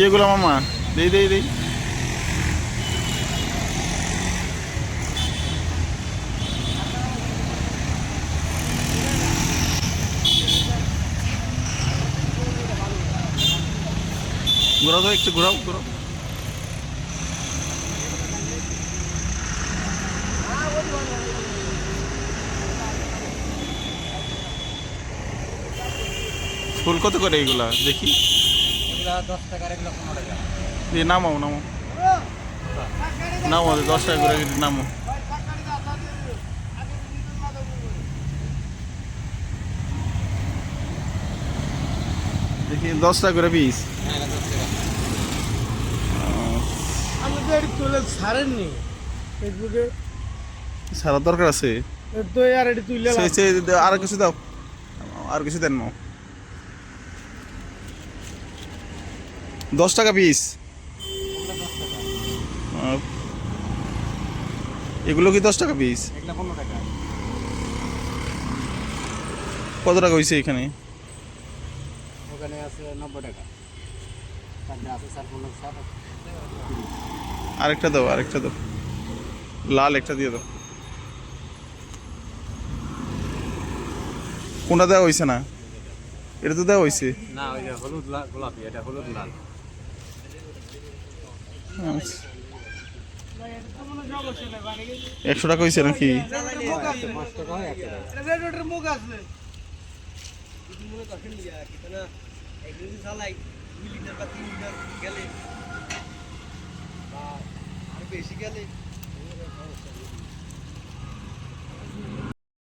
কি এগুলো মামা? দেই দেই দেই। ঘোরাও তো একটু, ঘোরাও ঘোরাও। ফুল কত করে এইগুলা দেখি। দশ টাকার এগুলো পনেরো টাকা দিয়ে নামাও নামাও। নামো দশ টাকা করে নামো দেখি দশ টাকা করে পিস। হ্যাঁ তুলে ছাড়েননি। ফেসবুকে সারা দরকার আছে। তো আর এটি তুলে আর কিছু দাও। আর কিছু দেন নাও দশ টাকা পিস এগুলো কি দশ টাকা পিস এগুলো পনেরো টাকা। কত টাকা হয়েছে এখানে? ওখানে আছে নব্বই টাকা। আরেকটা দাও আরেকটা দাও। লাল একটা দিয়ে দাও। কোনটা দেওয়া হয়েছে না? এটা তো দেওয়া হয়েছে না হলুদ লাল গোলাপি এটা হলুদ লাল। একশো টাকা হয়েছে নাকি? বেশি গেলে